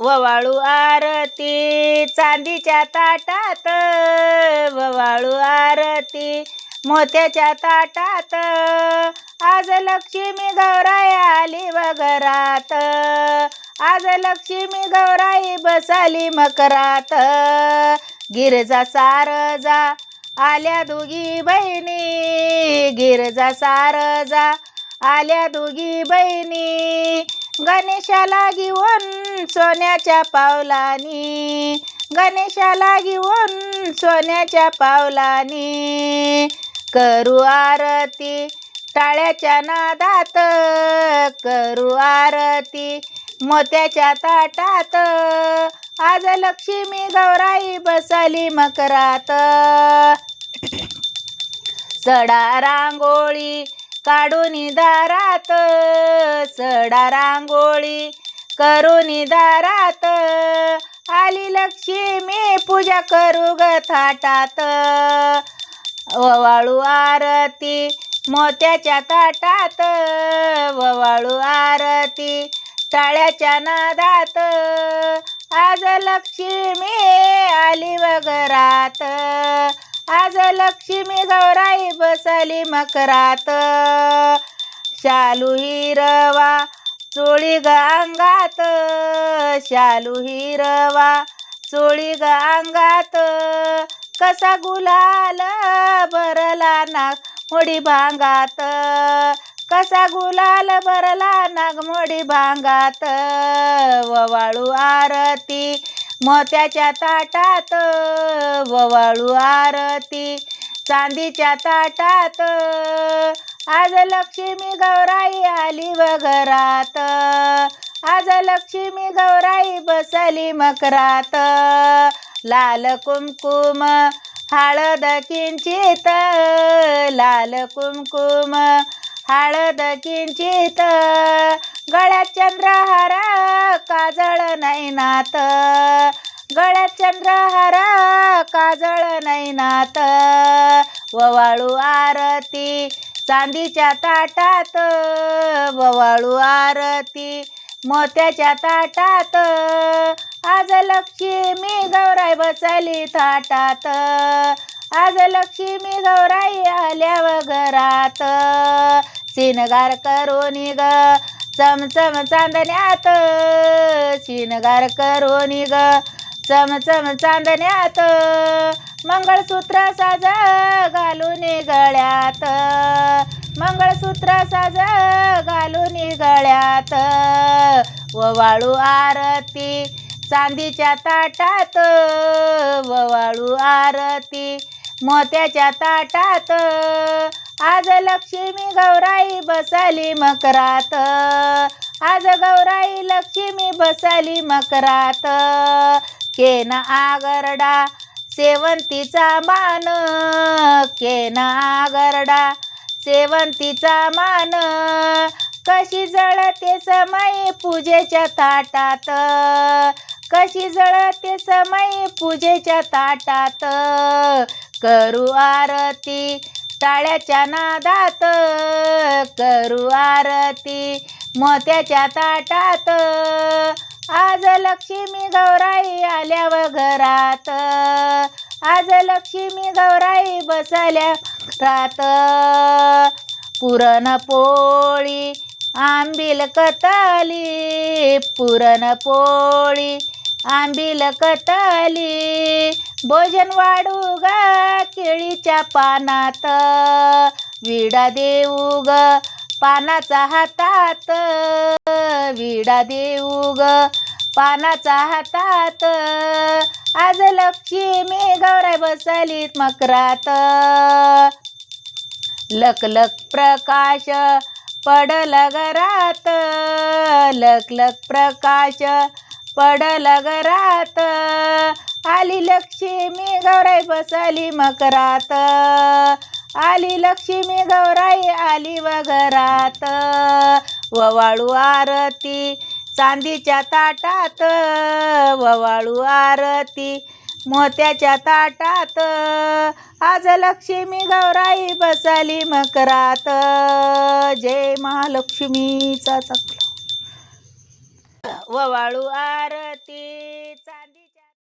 ववाळू आरती चांदीच्या ताटात ववाळू आरती मोत्याच्या ताटात. आज लक्ष्मी गौराई आली वगरात आज लक्ष्मी गौराई बसाली मकरात. गिरजा सारजा आल्या दोघी बहिणी गिरजा सारजा आल्या दोघी बहिणी. गणेशाला घेऊन सोन्याच्या पावलानी. गणेशाला घेऊन सोन्याच्या पावलानी. करू आरती टाळ्याच्या नादात. करू आरती मोत्याच्या ताटात. आज लक्ष्मी गौराई बसली मकरात. सडा रांगोळी काढून दारात सडा रांगोळी करून दारात. आली लक्ष्मी पूजा करू ग थाटात. ववाळू आरती मोत्याच्या ताटात. ववाळू आरती टाळ्याच्या नादात. आज लक्ष्मी आली वगरात. आज लक्ष्मी गौराई बसली मकरात. शालू हिरवा चोळी ग अंगात शालू हिरवा चोळी ग अंगात कसा गुलाल भरला नागमोडी भांगात. कसा गुलाल भरला नागमोडी भांगात. ववाळू आरती मोत्याच्या ताटात ववाळू आरती. चांदीच्या ताटात आज लक्ष्मी गौराई आली वगरात आज लक्ष्मी गौराई बसली मकरात. लाल कुमकुम हळद किंचित लाल कुमकुम हळद किंचित गळ्यात चंद्रहार काजळ नैनात गळ्यात चंद्रहार काजळ नैनात ववाळू आरती चांदीच्या ताटात. ववाळू आरती मोत्याच्या ताटात. आज लक्ष्मी गौराई बसली थाटात. आज लक्ष्मी गौराई आल्या घरात. शिनगार करून ग चमचम चांदण्यात शिनगार करोनी ग चमचम चांदण्यात मंगळसूत्र साज घालून गळ्यात मंगळसूत्र साज घालून गळ्यात ववाळू आरती चांदीच्या ताटात. ववाळू आरती मोत्याच्या ताटात. आज लक्ष्मी गौराई बसाली मकरात. आज गौराई लक्ष्मी बसाली मकरात. केन आगरडा सेवंतीचा मान. केन आगरडा सेवंतीचा मान. कशी जळते समय पूजेच्या ताटात. कशी जळते समय पूजेच्या ताटात. करू आरती टाळ्याच्या नादात करू आरती मोत्याच्या ताटात. आज लक्ष्मी गौराई आल्या घरात. आज लक्ष्मी गौराई बसल्या रात. पुरणपोळी आंबील कताली पुरणपोळी आंबील कताली. भोजन वाढू ग केळीच्या पानात. विडा देऊ ग पानाचा हातात. विडा देऊ ग पानाचा हातात. आज लक्ष्मी गौराय बसलीत मकरात. लकलक प्रकाश पडल घरात. लकलक प्रकाश पडल घरात. आली लक्ष्मी गौराई बसली मकरात. आली लक्ष्मी गौराई आली वगरात. ववाळू आरती चांदीच्या ताटात. ववाळू आरती मोत्याच्या ताटात. आज लक्ष्मी गौराई बसली मकरात. जय महालक्ष्मीचा चकला ववाळू आरती